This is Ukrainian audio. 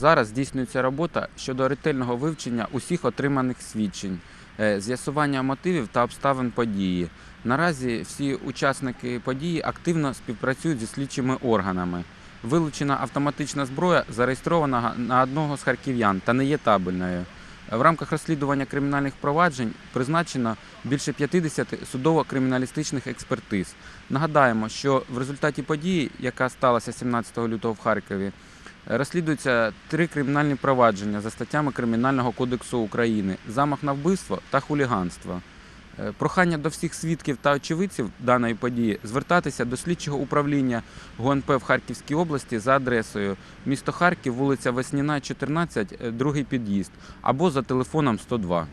Зараз здійснюється робота щодо ретельного вивчення усіх отриманих свідчень, е, з'ясування мотивів та обставин події. Наразі всі учасники події активно співпрацюють зі слідчими органами. Вилучена автоматична зброя зареєстрована на одного з харків'ян та не є табельною. В рамках розслідування кримінальних проваджень призначено більше 50 судово-криміналістичних експертиз. Нагадаємо, що в результаті події, яка сталася 17 лютого в Харкові, розслідуються три кримінальні провадження за статтями Кримінального кодексу України: замах на вбивство та хуліганство. Е, Прохання до всіх свідків та очевидців даної події звертатися до слідчого управління ГУНП в Харківській області за адресою місто Харків, вулиця Весніна, 14, е, другий під'їзд або за телефоном 102.